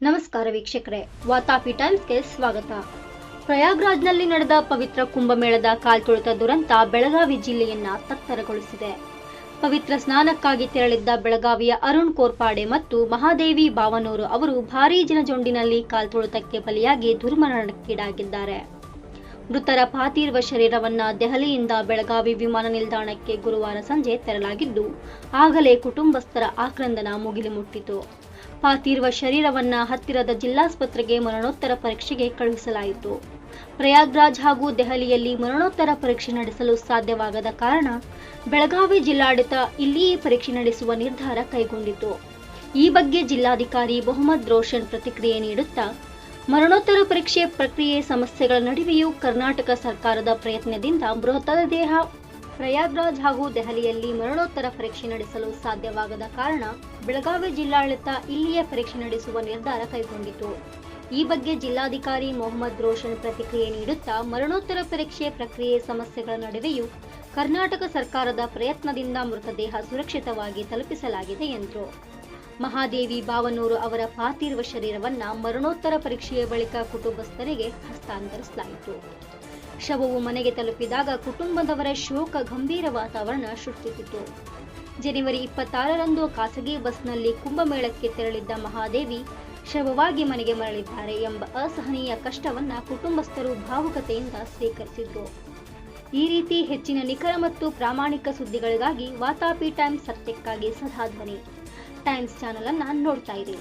ನಮಸ್ಕಾರ ವೀಕ್ಷಕರೇ, ವಾತಾಪಿ ಟೈಮ್ಸ್ಗೆ ಸ್ವಾಗತ. ಪ್ರಯಾಗ್ರಾಜ್ನಲ್ಲಿ ನಡೆದ ಪವಿತ್ರ ಕುಂಭಮೇಳದ ಕಾಲ್ತುಳಿತ ದುರಂತ ಬೆಳಗಾವಿ ಜಿಲ್ಲೆಯನ್ನ ತತ್ತರಗೊಳಿಸಿದೆ. ಪವಿತ್ರ ಸ್ನಾನಕ್ಕಾಗಿ ತೆರಳಿದ್ದ ಬೆಳಗಾವಿಯ ಅರುಣ್ ಕೋರ್ಪಾಡೆ ಮತ್ತು ಮಹಾದೇವಿ ಬಾವನೂರು ಅವರು ಭಾರೀ ಜನಜೊಂಡಿನಲ್ಲಿ ಕಾಲ್ತುಳಿತಕ್ಕೆ ಬಲಿಯಾಗಿ ದುರ್ಮರಣಕ್ಕೀಡಾಗಿದ್ದಾರೆ. ಮೃತರ ಪಾರ್ಥಿವ ಶರೀರವನ್ನ ದೆಹಲಿಯಿಂದ ಬೆಳಗಾವಿ ವಿಮಾನ ನಿಲ್ದಾಣಕ್ಕೆ ಗುರುವಾರ ಸಂಜೆ ತೆರಲಾಗಿದ್ದು, ಆಗಲೇ ಕುಟುಂಬಸ್ಥರ ಆಕ್ರಂದನ ಮುಗಿಲು ಮುಟ್ಟಿತು. ಪಾರ್ಥಿವ ಶರೀರವನ್ನ ಹತ್ತಿರದ ಜಿಲ್ಲಾಸ್ಪತ್ರೆಗೆ ಮರಣೋತ್ತರ ಪರೀಕ್ಷೆಗೆ ಕಳುಹಿಸಲಾಯಿತು. ಪ್ರಯಾಗ್ರಾಜ್ ಹಾಗೂ ದೆಹಲಿಯಲ್ಲಿ ಮರಣೋತ್ತರ ಪರೀಕ್ಷೆ ನಡೆಸಲು ಸಾಧ್ಯವಾಗದ ಕಾರಣ ಬೆಳಗಾವಿ ಜಿಲ್ಲಾಡಳಿತ ಇಲ್ಲಿಯೇ ಪರೀಕ್ಷೆ ನಡೆಸುವ ನಿರ್ಧಾರ ಕೈಗೊಂಡಿತು. ಈ ಬಗ್ಗೆ ಜಿಲ್ಲಾಧಿಕಾರಿ ಮೊಹಮ್ಮದ್ ರೋಷನ್ ಪ್ರತಿಕ್ರಿಯೆ ನೀಡುತ್ತಾ, ಮರಣೋತ್ತರ ಪರೀಕ್ಷೆ ಪ್ರಕ್ರಿಯೆ ಸಮಸ್ಯೆಗಳ ನಡುವೆಯೂ ಕರ್ನಾಟಕ ಸರ್ಕಾರದ ಪ್ರಯತ್ನದಿಂದ ಮೃತದೇಹ ಪ್ರಯಾಗ್ರಾಜ್ ಹಾಗೂ ದೆಹಲಿಯಲ್ಲಿ ಮರಣೋತ್ತರ ಪರೀಕ್ಷೆ ನಡೆಸಲು ಸಾಧ್ಯವಾಗದ ಕಾರಣ ಬೆಳಗಾವಿ ಜಿಲ್ಲಾಡಳಿತ ಇಲ್ಲಿಯೇ ಪರೀಕ್ಷೆ ನಡೆಸುವ ನಿರ್ಧಾರ ಕೈಗೊಂಡಿತು. ಈ ಬಗ್ಗೆ ಜಿಲ್ಲಾಧಿಕಾರಿ ಮೊಹಮ್ಮದ್ ರೋಷನ್ ಪ್ರತಿಕ್ರಿಯೆ ನೀಡುತ್ತಾ, ಮರಣೋತ್ತರ ಪರೀಕ್ಷೆ ಪ್ರಕ್ರಿಯೆ ಸಮಸ್ಯೆಗಳ ನಡುವೆಯೂ ಕರ್ನಾಟಕ ಸರ್ಕಾರದ ಪ್ರಯತ್ನದಿಂದ ಮೃತದೇಹ ಸುರಕ್ಷಿತವಾಗಿ ತಲುಪಿಸಲಾಗಿದೆ ಎಂದರು. ಮಹಾದೇವಿ ಬಾವನೂರು ಅವರ ಪಾರ್ಥಿವ ಶರೀರವನ್ನ ಮರಣೋತ್ತರ ಪರೀಕ್ಷೆಯ ಬಳಿಕ ಕುಟುಂಬಸ್ಥರಿಗೆ ಹಸ್ತಾಂತರಿಸಲಾಯಿತು. ಶವವು ಮನೆಗೆ ತಲುಪಿದಾಗ ಕುಟುಂಬದವರ ಶೋಕ, ಗಂಭೀರ ವಾತಾವರಣ ಸೃಷ್ಟಿಸಿತು. ಜನವರಿ ಇಪ್ಪತ್ತಾರರಂದು ಖಾಸಗಿ ಬಸ್ನಲ್ಲಿ ಕುಂಭಮೇಳಕ್ಕೆ ತೆರಳಿದ್ದ ಮಹಾದೇವಿ ಶವವಾಗಿ ಮನೆಗೆ ಮರಳಿದ್ದಾರೆ ಎಂಬ ಅಸಹನೀಯ ಕಷ್ಟವನ್ನ ಕುಟುಂಬಸ್ಥರು ಭಾವುಕತೆಯಿಂದ ಸ್ವೀಕರಿಸಿದ್ರು. ಈ ರೀತಿ ಹೆಚ್ಚಿನ ನಿಖರ ಮತ್ತು ಪ್ರಾಮಾಣಿಕ ಸುದ್ದಿಗಳಿಗಾಗಿ ವಾತಾಪಿ ಟೈಮ್ಸ್ ಸತ್ಯಕ್ಕಾಗಿ ಸದಾ ಧ್ವನಿ. ಟೈಮ್ಸ್ ಚಾನಲ್ ಅನ್ನ ನೋಡ್ತಾ ಇರಿ